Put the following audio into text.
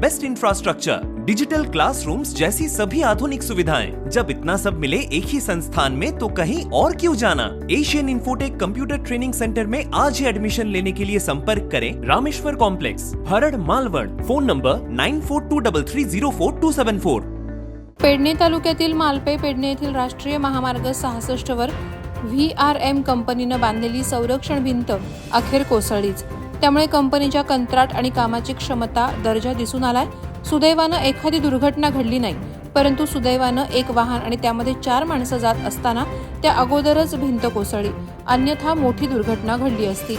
best infrastructure digital classrooms जैसी सभी आधुनिक सुविधाएँ। जब इतना सब मिले एक ही संस्थान में तो कहीं और क्यों जाना? Asian Infotech computer training centre में आज ही एडमिशन लेने के लिए संपर्क करें Rameshwar complex Harad Malwad phone number nine four two double three zero four two seven four Pedne तालुक्यातील मालपे, पेडणे येथील राष्ट्रीय महामार्ग सहासष्टवर व्ही आर एम कंपनीनं बांधलेली संरक्षण भिंत, अखेर कोसळलीच. त्यामुळे कंपनीच्या कंत्राट आणि कामाची क्षमता दर्जा दिसून आलाय. सुदैवानं एखादी दुर्घटना घडली नाही परंतु सुदैवानं एक वाहन आणि त्यामध्ये चार माणसं जात असताना त्या अगोदरच भिंत कोसळली. अन्यथा मोठी दुर्घटना घडली असती.